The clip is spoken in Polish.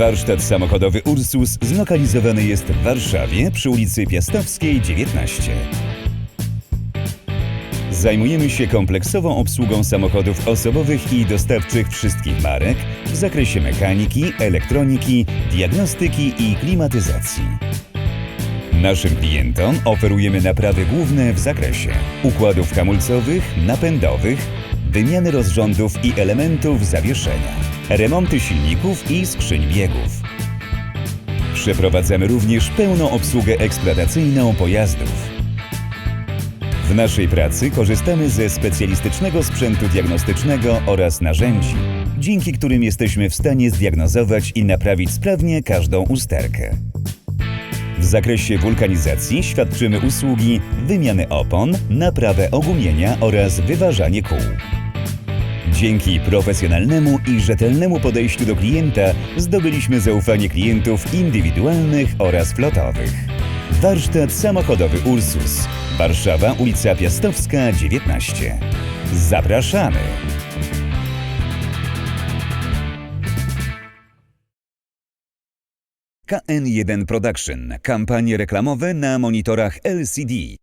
Warsztat samochodowy Ursus zlokalizowany jest w Warszawie przy ulicy Piastowskiej 19. Zajmujemy się kompleksową obsługą samochodów osobowych i dostawczych wszystkich marek w zakresie mechaniki, elektroniki, diagnostyki i klimatyzacji. Naszym klientom oferujemy naprawy główne w zakresie układów hamulcowych, napędowych, wymiany rozrządów i elementów zawieszenia, remonty silników i skrzyń biegów. Przeprowadzamy również pełną obsługę eksploatacyjną pojazdów. W naszej pracy korzystamy ze specjalistycznego sprzętu diagnostycznego oraz narzędzi, dzięki którym jesteśmy w stanie zdiagnozować i naprawić sprawnie każdą usterkę. W zakresie wulkanizacji świadczymy usługi wymiany opon, naprawę ogumienia oraz wyważanie kół. Dzięki profesjonalnemu i rzetelnemu podejściu do klienta zdobyliśmy zaufanie klientów indywidualnych oraz flotowych. Warsztat samochodowy Ursus. Warszawa, ulica Piastowska, 19. Zapraszamy! KN1 Production. Kampanie reklamowe na monitorach LCD.